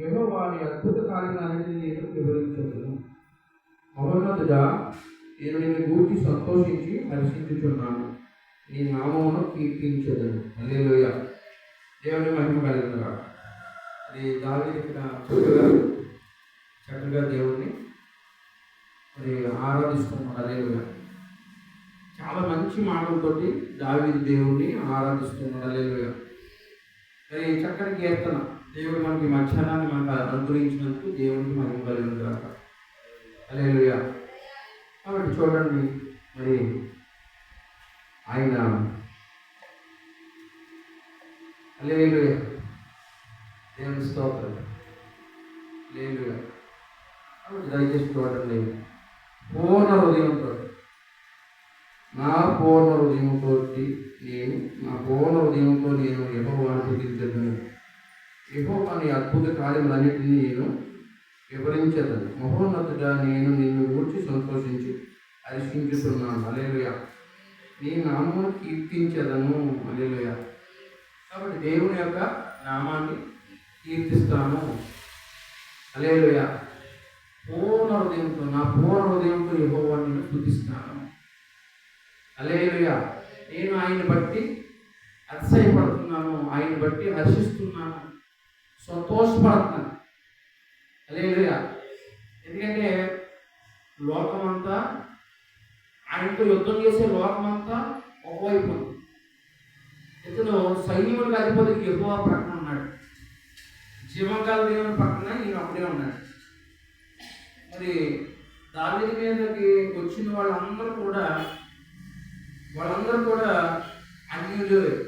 ఏమో వారి అద్భుత కార్యాలన్నింటినీ నేను వివరించదును మహోన్నతుడా నేను నిన్ను గూర్చి సంతోషించి హర్షించుచున్నాను. నీ నామమును కీర్తించదను. అల్లేలోయ దేవుని మహిమ కలిగినగా అది దావి ఇక్కడ చక్కగా చక్కగా దేవుణ్ణి మరి ఆరాధిస్తున్నాడు అల్లేలుగా చాలా మంచి మాటలతోటి దావి దేవుణ్ణి ఆరాధిస్తున్నాడు అల్లేలుగా మరి చక్కటి కీర్తన. దేవుడు మనకి మధ్యాహ్నాన్ని మనకు అనుగ్రహించినందుకు దేవుడికి మహిమ కలిగిన కాక అలే కాబట్టి చూడండి మరి ఆయన అలే దేవుని స్తోత్రం. లేదు కాబట్టి దయచేసి చూడండి. పూర్ణ హృదయంతో నా పూర్ణ హృదయంతో నేను నా పూర్ణ హృదయంతో నేను యహోవాను యహోవాని అద్భుత కార్యములన్నిటినీ నేను వివరించదను. మహోన్నతుడా నేను నిన్ను ఊర్చి సంతోషించి హర్షించుతున్నాను అలేలుయ నీ నామమును కీర్తించదను. అలేలుయ కాబట్టి దేవుని యొక్క నామాన్ని కీర్తిస్తాను. అలేలుయ పూర్ణ హృదయంతో నా పూర్ణ హృదయంతో యహోవాన్ని నేను స్థుతిస్తాను. అలేలుయ నేను ఆయన బట్టి అతిశయపడుతున్నాను. ఆయన బట్టి హర్షిస్తున్నాను. సంతోషపడుతున్నాను. అలేలుయ ఎందుకంటే లోకమంతా ఆయనతో యుద్ధం చేసే లోకమంతా ఒకవైపు ఉంది. ఇతను సైన్యములకు అధిపతికి ఎక్కువ పక్కన ఉన్నాడు. జీవకాల దేవుని పక్కన ఈయన అప్పుడే ఉన్నాడు. మరి దాని మీదకి వచ్చిన వాళ్ళందరూ కూడా వాళ్ళందరూ కూడా అన్యులు అన్యులే.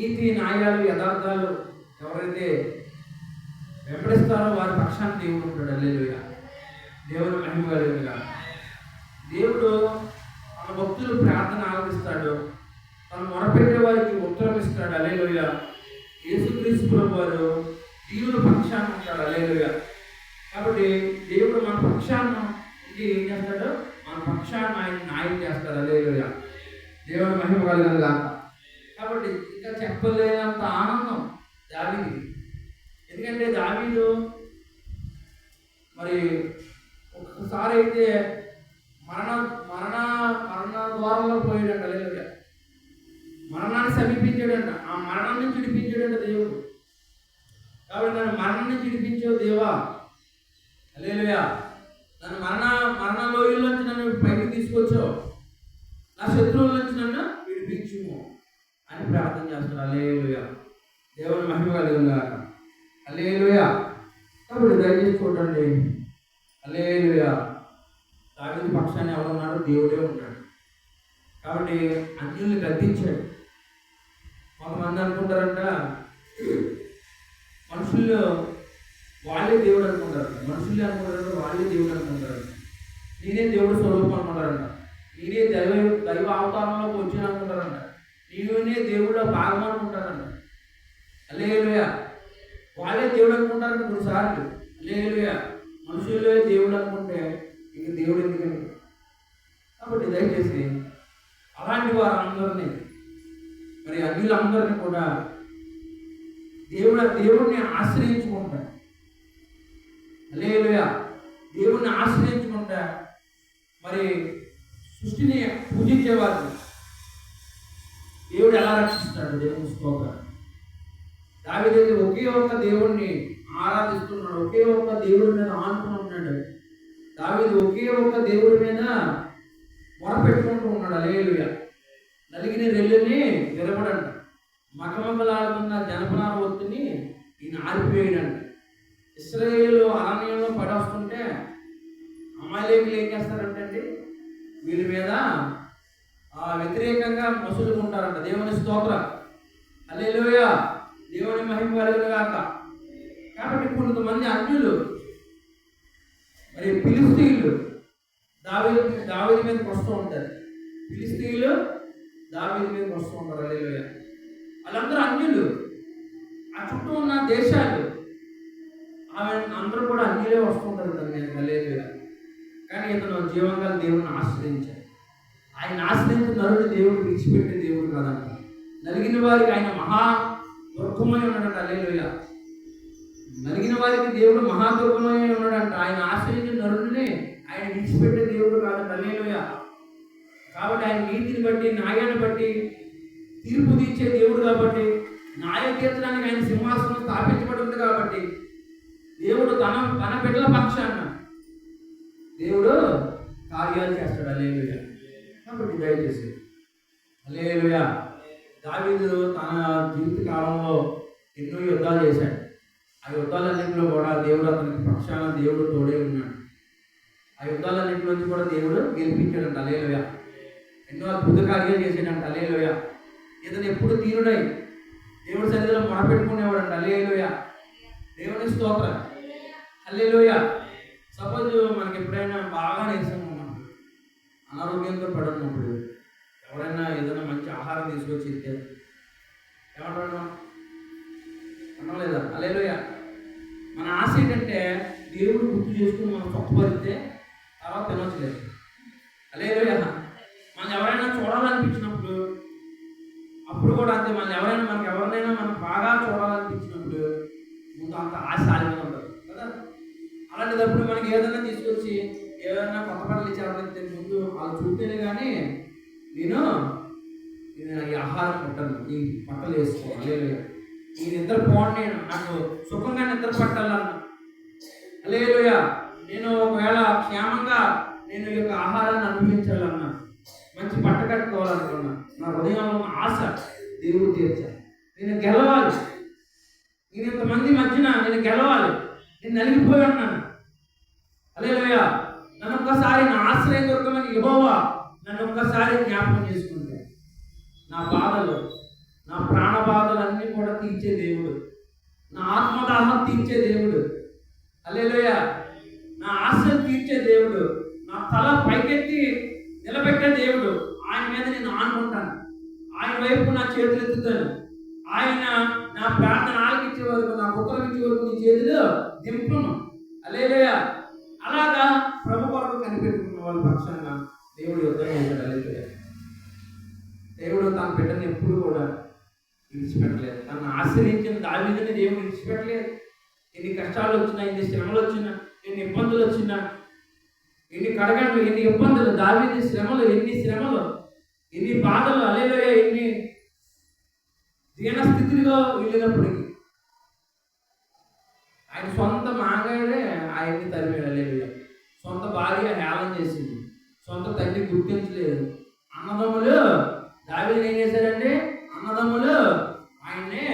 నీతి న్యాయాలు యథార్థాలు ఎవరైతే వెంబడిస్తారో వారి పక్షాన్ని దేవుడు ఉంటాడు. అల్లేలుయ దేవుడు మహిమ దేవుడు తన భక్తులు ప్రార్థన ఆలపిస్తాడు. తను మొరపెట్టే వారికి ఉత్తరం ఇస్తాడు. అలేలుయ యేసుక్రీస్తు వారు దేవుడు పక్షాన్ని ఉంటాడు. అలేలుయ కాబట్టి దేవుడు మన పక్షాన ఇది ఏం చేస్తాడు? మన పక్షాన్ని ఆయన న్యాయం చేస్తాడు. అలేలుయ దేవుడు మహిమ కలిగినగా. కాబట్టి ఇంకా చెప్పలేనంత ఆనందం దావీది. ఎందుకంటే దావీదు మరి ఒక్కసారి అయితే మరణ మరణ మరణ ద్వారంలో పోయాడంట లేదు మరణాన్ని సమీపించాడంట. ఆ మరణాన్ని చిడిపించాడంట దేవుడు. కాబట్టి నన్ను మరణాన్ని చిడిపించావు దేవా లేలుయా నన్ను మరణ మరణ లోయల్లోంచి నన్ను పైకి తీసుకొచ్చావు. నా శత్రువుల నుంచి నన్ను అని ప్రార్థన చేస్తున్నారు. అల్లేలుయ. దేవుని మహిమ కలిగిందా అల్లేలుయ. కాబట్టి దయచేసి చూడండి అల్లేలుయ. దాని పక్షాన్ని ఎవరున్నాడు దేవుడే ఉన్నాడు. కాబట్టి అన్యుల్ని గద్దించాడు. కొంతమంది అనుకుంటారంట మనుషులు వాళ్ళే దేవుడు అనుకుంటారు. మనుషులే అనుకుంటారు వాళ్ళే దేవుడు అనుకుంటారు. నేనే దేవుడు స్వరూపం అనుకుంటారంట. నేనే దైవ దైవ అవతారంలోకి వచ్చాను అనుకుంటారంట. నీవునే దేవుడు భాగమని ఉంటారన్న. అలేలుయ వాళ్ళే దేవుడు అనుకుంటారంట కొన్నిసార్లు అలేలుయ మనుషుల్లో దేవుడు అనుకుంటే ఇక దేవుడు ఎందుకని? కాబట్టి దయచేసి అలాంటి వారందరినీ మరి అగ్నిలందరినీ కూడా దేవుడు దేవుడిని ఆశ్రయించుకుంటా. లేలుయ దేవుణ్ణి ఆశ్రయించుకుంటా. మరి సృష్టిని పూజించేవారు దేవుడు ఎలా రక్షిస్తాడు? దేవుని స్తోత్రం. దావిదేవి ఒకే ఒక్క దేవుణ్ణి ఆరాధిస్తున్నాడు ఒకే ఒక్క దేవుడి మీద ఆనుకుని ఉన్నాడు. దావిది ఒకే ఒక్క దేవుడి మీద మొరపెట్టుకుంటూ ఉన్నాడు. అలేలుయ నలిగిన రెల్లుని నిలబడంట. మకమకలాడుతున్న జనపనార ఒత్తిని ఈయన ఆరిపోయాడంట. ఇస్రాయేలు అరణ్యంలో పడొస్తుంటే అమాలేకులు ఏం చేస్తారంటే అండి వీళ్ళ మీద ఆ వ్యతిరేకంగా మసులుకుంటారంట దేవుని స్తోత్ర. అల్లెలుయ దేవుని మహిమ కలుగును గాక. కాబట్టి కొంతమంది అన్యులు మరి ఫిలిస్తీన్లు దావి దావేది మీదకి వస్తూ ఉంటారు. ఫిలిస్తీన్లు దావేది మీద వస్తూ ఉంటారు. అల్లెలుయ వాళ్ళందరూ అన్యులు. ఆ చుట్టూ ఉన్న దేశాలు ఆమె అందరూ కూడా అన్యులే వస్తుంటారు దాని మీద అల్లెలుయ కానీ ఇతను జీవంగా దేవుడిని ఆశ్రయించాడు. ఆయన ఆశ్రయించిన నరుడు దేవుడు విడిచిపెట్టే దేవుడు కాదంట. నలిగిన వారికి ఆయన మహా దుర్గమై ఉన్నాడంట. అల్లెలుయ నలిగిన వారికి దేవుడు మహా దుర్గమై ఉన్నాడంట. ఆయన ఆశ్రయించిన నరుడిని ఆయన విడిచిపెట్టే దేవుడు కాదంట. అల్లెలుయ కాబట్టి ఆయన నీతిని బట్టి న్యాయాన్ని బట్టి తీర్పు తీర్చే దేవుడు కాబట్టి న్యాయం తీర్చడానికి ఆయన సింహాసనం స్థాపించబడింది కాబట్టి దేవుడు తన తన బిడ్డల పక్షాన దేవుడు కార్యాలు చేస్తాడు. అలేలుయ కాబట్టి దయచేసి అలేలుయ దావీదు తన జీవిత కాలంలో ఎన్నో యుద్ధాలు చేశాడు. ఆ యుద్ధాలన్నింటిలో కూడా దేవుడు అతనికి పక్షాన దేవుడు తోడే ఉన్నాడు. ఆ యుద్ధాలన్నింటి నుంచి కూడా దేవుడు గెలిపించాడంట. అలేలుయ ఎన్నో అద్భుత కార్యాలు చేసాడంట అలేలుయ ఇతను ఎప్పుడు తీరుడై దేవుడి సన్నిధిలో మొరపెట్టుకునేవాడంట. అలేలుయ దేవుని స్తోత్రం. అల్లేలోయ సపోజ్ మనకి ఎప్పుడైనా బాగా నీరసంగా అనారోగ్యంతో పడున్నప్పుడు ఎవరైనా ఏదైనా మంచి ఆహారం తీసుకొచ్చి ఇస్తే ఏమంటాడు అనలేదా? అల్లేలోయ. మన ఆశ ఏంటంటే దేవుడు గుర్తు చేసుకుని మనం తప్పుపరిస్తే తర్వాత తినవచ్చులేదు అలేలోయ మనం ఎవరైనా చూడాలనిపించినప్పుడు అప్పుడు కూడా అంతే. మనం ఎవరైనా మనకి ఎవరినైనా మనం బాగా చూడాలనిపించినప్పుడు ముందు అంత ఆశ ఆలిగా కదా? అలాంటిదప్పుడు మనకి ఏదైనా తీసుకొచ్చి ఏదైనా కొత్త బట్టలు ఇచ్చారని వాళ్ళు చూస్తేనే కానీ నేను నేను ఈ ఆహారం పట్టను ఈ బట్టలు వేసుకోవాలి ఈ నిద్ర పోండి నేను నాకు సుఖంగా నిద్ర పట్టాలన్న లేలుయ నేను ఒకవేళ క్షేమంగా నేను ఈ యొక్క ఆహారాన్ని అనుభవించాలన్నా మంచి బట్ట కట్టుకోవాలనుకున్నా నా హృదయంలో ఉన్న ఆశ దేవుడు తీర్చాలి. నేను గెలవాలి. నేను ఇంతమంది మధ్యన నేను గెలవాలి. నేను నలిగిపోయి ఉన్నాను. అలేలోయ నన్ను ఒక్కసారి నా ఆశ్రయం దొరకమని ఇవ్వవా నన్ను ఒక్కసారి జ్ఞాపకం చేసుకుంటే నా బాధలు నా ప్రాణ బాధలన్నీ కూడా తీర్చే దేవుడు. నా ఆత్మదాహం తీర్చే దేవుడు. అలేలోయ నా ఆశ్రయం తీర్చే దేవుడు. నా తల పైకెత్తి నిలబెట్టే దేవుడు. ఆయన మీద నేను ఆనుకుంటాను. ఆయన వైపు నా చేతులు ఎత్తుతాను. ఆయన నా ప్రార్థన ఆలకించే వరకు నా ఉత్తరం ఇచ్చే వరకు నీ చేతులు దింపును. అలేలేయా అలాగా ప్రభు వాళ్ళ పక్షంగా దేవుడు యుద్ధం ఉంటాడు అలేలోయ దేవుడు తన బిడ్డను ఎప్పుడు కూడా విడిచిపెట్టలేదు. తను ఆశ్రయించిన దావీదని దేవుడు విడిచిపెట్టలేదు. ఎన్ని కష్టాలు వచ్చినా ఎన్ని శ్రమలు వచ్చినా ఎన్ని ఇబ్బందులు వచ్చినా ఎన్ని కడగండ్లు ఎన్ని ఇబ్బందులు దావీది శ్రమలు ఎన్ని శ్రమలు ఎన్ని బాధలు అలేలోయ ఎన్ని దీనస్థితిలో వెళ్ళినప్పటికీ ఆయన సొంత మాగాడే ఆయన్ని తరిమేడు అలేలుయ. సొంత భార్య హేళన చేసింది. సొంత తల్లి గుర్తించలేదు. అన్నదమ్ములు దావీలు ఏం చేశారండి అన్నదమ్ములు ఆయన్ని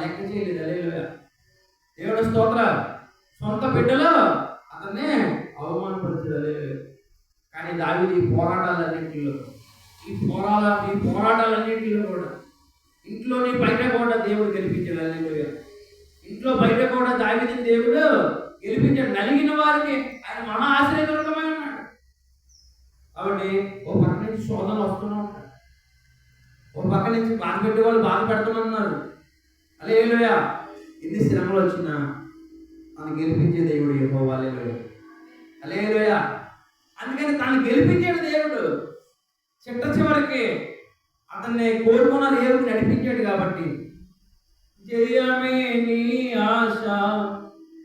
లెక్క చేయలేదు అలేలుగా దేవుడు స్తోత్ర సొంత బిడ్డలు అతన్ని అవమానపరిచారు అలేలుయ. కానీ దావీలు ఈ పోరాటాలన్నింటిలో ఈ పోరాట ఈ పోరాటాలన్నింటిలో కూడా ఇంట్లోని బయట కూడా దేవుడు గెలిపించాడు అలేలుగా ఇంట్లో బయట కూడా దావిదిన దేవుడు గెలిపించాడు నలిగిన వారికి ఆయన మహా ఆశ్రయదుర్గమై ఉన్నాడు కాబట్టి ఓ పక్క నుంచి శోధన వస్తూనే ఉంటాడు ఓ పక్క నుంచి బాధ పెట్టే వాళ్ళు బాధ పెడుతున్నారు అలేలుయ ఎన్ని శ్రమలు వచ్చినా తను గెలిపించే దేవుడు ఏ అలేలుయ అలేలుయ అందుకని తను గెలిపించాడు దేవుడు. చిట్ట చివరికి అతన్ని కోరుకున్న దేవుడు నడిపించాడు కాబట్టి. జయమే నీ ఆశ.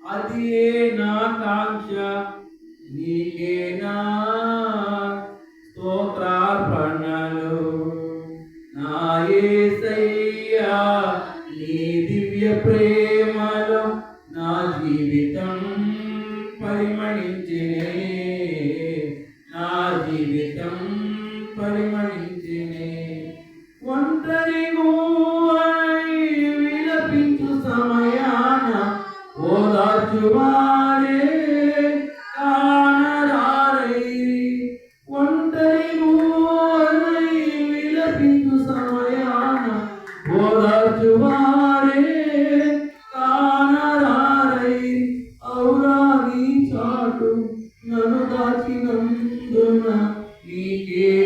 అది నా కాంక్ష స్తోత్రార్పణలు. నా యేసయ్యా నీ దివ్య ప్రేమలో నా జీవితం పరిమళించినే. నా జీవితం పరిమళించినే. నీకే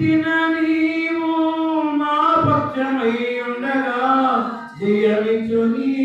జయించిన నీవు మా పక్షమై ఉండగా జయమిచ్చు నీ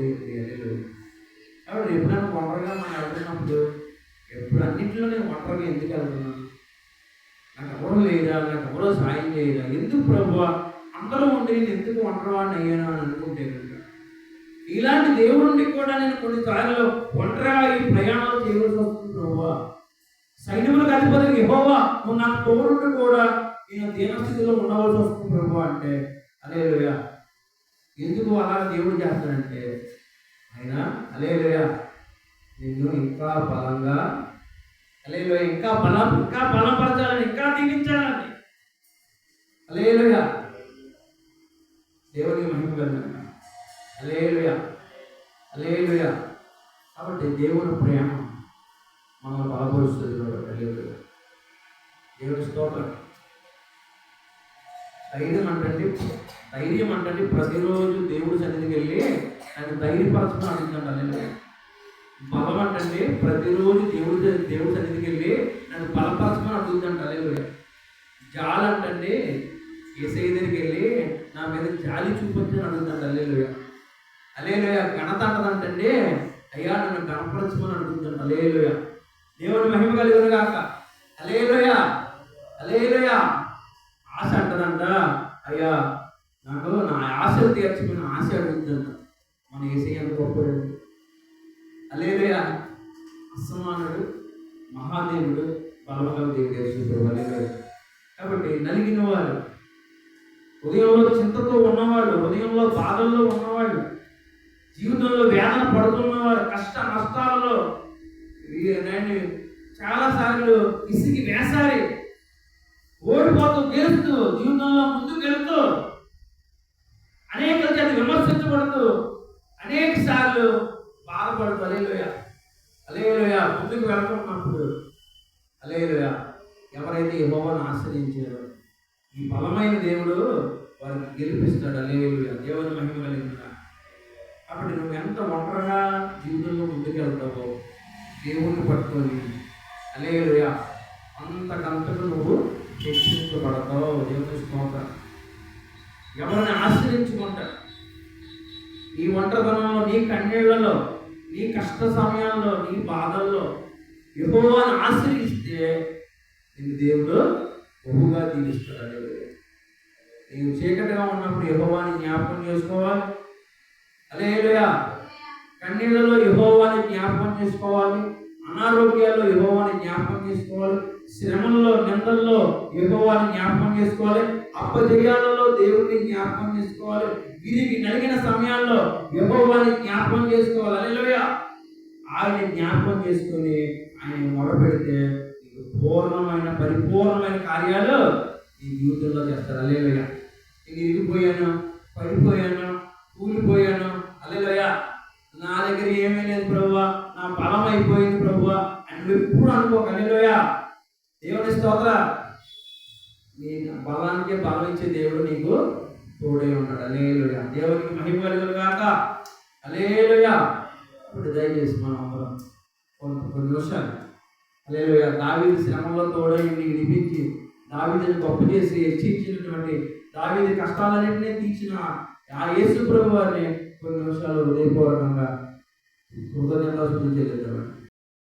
అతనికి లేదు కాబట్టి ఎప్పుడైనా ఒంటరిగా మనం వెళ్తున్నప్పుడు ఎప్పుడు అన్నింటిలోనే ఒంటరిగా ఎందుకు వెళ్తున్నాను నాకు ఎవరు లేరా? నాకు ఎవరో సాయం చేయరా? ఎందుకు ప్రభు అందరూ ఉండి నేను ఎందుకు ఒంటరివాడిని అయ్యాను అని అనుకుంటే కనుక. ఇలాంటి దేవుడిని కూడా నేను కొన్నిసార్లు ఒంటరిగా ఈ ప్రయాణాలు చేయవలసి వస్తుంది ప్రభు సైన్యములకు అధిపతి యెహోవా నువ్వు నాకు తోడుండి కూడా నేను దీనస్థితిలో ఉండవలసి వస్తుంది ప్రభు అంటే అదే ఎందుకు అలా దేవుడు చేస్తాడంటే ఆయన అలేలుయా నిన్ను ఇంకా బలంగా అలేలోయ ఇంకా బలం ఇంకా బలపరచాలని ఇంకా దీవించాలని. అలేలుయా దేవుని మహిమ వెళ్ళండి అలేలుయా అలేలుయా కాబట్టి దేవుని ప్రేమ మనం బలపరుస్తుంది కాబట్టి అలేలుయా దేవుని స్తోత్రం. ఐదు అంటే ధైర్యం అంటే ప్రతిరోజు దేవుడి సన్నిధికి వెళ్ళి ఆయన ధైర్యపరచడం అడుగుతాడు. అల్లెలు బలం అంటే ప్రతిరోజు దేవుడి దేవుడి సన్నిధికి వెళ్ళి నన్ను బలపరచమని అడుగుతాడు. అల్లెలు జాలంటే ఏసై దగ్గరికి వెళ్ళి నా మీద జాలి చూపొచ్చని అడుగుతాడు. అల్లెలు అలేలుయ ఘనత అంటదంటే అయ్యా నన్ను గణపరచమని అడుగుతాడు. అలేలుయ దేవుని మహిమ కలిగిన కాక అలేలుయ అలేలుయ ఆశ అంటదంట. అయ్యా నాకు నా ఆశలు తీర్చుకుని ఆశ అడుగుతుందంట మన ఏసీ ఎంత గొప్పడు అలేలుయ అసమానుడు మహాదేవుడు బలమగల దేవుడు కాబట్టి నలిగిన వారు ఉదయంలో చింతతో ఉన్నవాళ్ళు ఉదయంలో బాధల్లో ఉన్నవాళ్ళు జీవితంలో వేదన పడుతున్నవారు కష్ట నష్టాలలో చాలా నేను చాలాసార్లు ఇసికి వేసారి ఓడిపోతూ గెలుస్తూ అలేలోయ ముందుకు అలేదుగా ఎవరైతే యహోవాను ఆశ్రయించారో ఈ బలమైన దేవుడు వారికి గెలిపిస్తాడు. అలేలుయ దేవుని మహిమ కలిగిన కాబట్టి నువ్వు ఎంత ఒంటరిగా జీవితంలో ముందుకెళ్తావో దేవుణ్ణి పట్టుకొని అలేలుయ అంతకంతకు నువ్వు హెచ్చించబడతావు దేవుని స్తోత్రం. ఎవరిని ఆశ్రయించుకుంటా ఈ ఒంటరితనంలో నీ కన్నీళ్ళలో నీ కష్ట సమయాల్లో నీ బాధల్లో యెహోవాను ఆశ్రయిస్తే నేను దేవుడు బహుగా దీవిస్తాడు నీవు చీకటిగా ఉన్నప్పుడు యహోవాని జ్ఞాపకం చేసుకోవాలి. అలేలుయా. కన్నీళ్ళలో యహోవాని జ్ఞాపకం చేసుకోవాలి. అనారోగ్యాల్లో యెహోవాని జ్ఞాపకం చేసుకోవాలి. శ్రమల్లో నిందల్లో యెహోవాని జ్ఞాపకం చేసుకోవాలి. అప్పజయాలలో దేవుడిని జ్ఞాపకం చేసుకోవాలి. వీరికి నలిగిన సమయాల్లో యెహోవాని జ్ఞాపకం చేసుకోవాలి. అలెలుయా ఆయన జ్ఞాపకం చేసుకొని ఆయన మొరపెడితే నీకు పూర్ణమైన పరిపూర్ణమైన కార్యాలు ఈ జీవితంలో చేస్తారు. అలేలుయా నేను ఇరిగిపోయాను పడిపోయాను కూలిపోయాను. అల్లెలోయ నా దగ్గర ఏమీ లేదు ప్రభువా నా బలం అయిపోయింది ప్రభువా అని నువ్వు ఎప్పుడు అనుకోక. అల్లెలోయ దేవుని స్తోత్ర నీ బలానికే బలం ఇచ్చే దేవుడు నీకు తోడే ఉన్నాడు. అలేలుయా దేవునికి మహిమ కలుగును కాక అలేలుయ ఇప్పుడు దయచేసి మనం అందరం కొంత కొన్ని నిమిషాలు. అలేలుయా దావీదు శ్రమంలో తోడై నీకు నిపించి దావీదుని గొప్ప చేసి హెచ్చించినటువంటి దావీదు కష్టాలన్నింటినీ తీర్చిన ఆ యేసు ప్రభు వారిని కొన్ని నిమిషాలు హృదయపూర్వకంగా కృతజ్ఞత చెల్లిద్దామండి